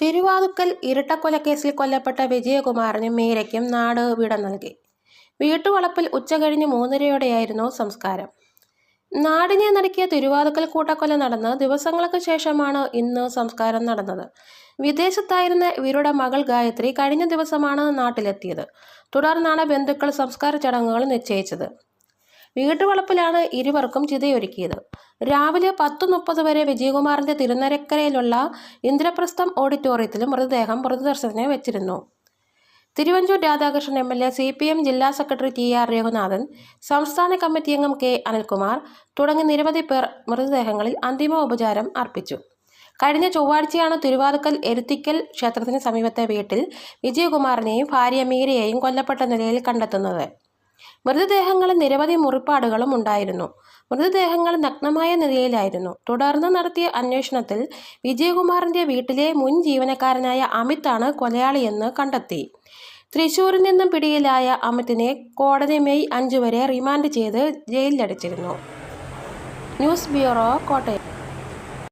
തിരുവാതുക്കൽ ഇരട്ടക്കൊലക്കേസിൽ കൊല്ലപ്പെട്ട വിജയകുമാറിനും മീരയ്ക്കും നാട് വിട നൽകി. വീട്ടുവളപ്പിൽ ഉച്ചകഴിഞ്ഞ് മൂന്നരയോടെയായിരുന്നു സംസ്കാരം. നാടിനെ നടുക്കിയ തിരുവാതുക്കൽ കൂട്ടക്കൊല നടന്ന് ദിവസങ്ങൾക്ക് ശേഷമാണ് ഇന്ന് സംസ്കാരം നടന്നത്. വിദേശത്തായിരുന്ന ഇവരുടെ മകൾ ഗായത്രി കഴിഞ്ഞ ദിവസമാണ് നാട്ടിലെത്തിയത്. തുടർന്നാണ് ബന്ധുക്കൾ സംസ്കാര ചടങ്ങുകൾ നിശ്ചയിച്ചത്. വീട്ടുവളപ്പിലാണ് ഇരുവർക്കും ചിതയൊരുക്കിയത്. രാവിലെ പത്ത് മുപ്പത് വരെ വിജയകുമാറിന്റെ തിരുനരക്കരയിലുള്ള ഇന്ദ്രപ്രസ്ഥം ഓഡിറ്റോറിയത്തിൽ മൃതദേഹം പൊതുദർശനത്തിന് വെച്ചിരുന്നു. Thiruvanchoor Radhakrishnan M L A C P M ജില്ലാ സെക്രട്ടറി ടി ആർ രഘുനാഥൻ സംസ്ഥാന കമ്മിറ്റി അംഗം കെ അനിൽകുമാർ തുടങ്ങി നിരവധി പേർ മൃതദേഹങ്ങളിൽ അന്തിമോപചാരം അർപ്പിച്ചു. കഴിഞ്ഞ ചൊവ്വാഴ്ചയാണ് തിരുവാതുക്കൽ എരുത്തിക്കൽ ക്ഷേത്രത്തിന് സമീപത്തെ വീട്ടിൽ വിജയകുമാറിനെയും ഭാര്യ മീരയെയും കൊല്ലപ്പെട്ട നിലയിൽ കണ്ടെത്തുന്നത്. മൃതദേഹങ്ങളിൽ നിരവധി മുറിപ്പാടുകളും ഉണ്ടായിരുന്നു. മൃതദേഹങ്ങൾ നഗ്നമായ നിലയിലായിരുന്നു. തുടർന്ന് നടത്തിയ അന്വേഷണത്തിൽ വിജയകുമാറിന്റെ വീട്ടിലെ മുൻ ജീവനക്കാരനായ അമിത് അമിതാണ് കൊലയാളിയെന്ന് കണ്ടെത്തി. തൃശൂരിൽ നിന്നും പിടിയിലായ അമിതിനെ കോടതി മെയ് അഞ്ചു വരെ റിമാൻഡ് ചെയ്ത് ജയിലിലടച്ചിരുന്നു. News bureau Kottayam.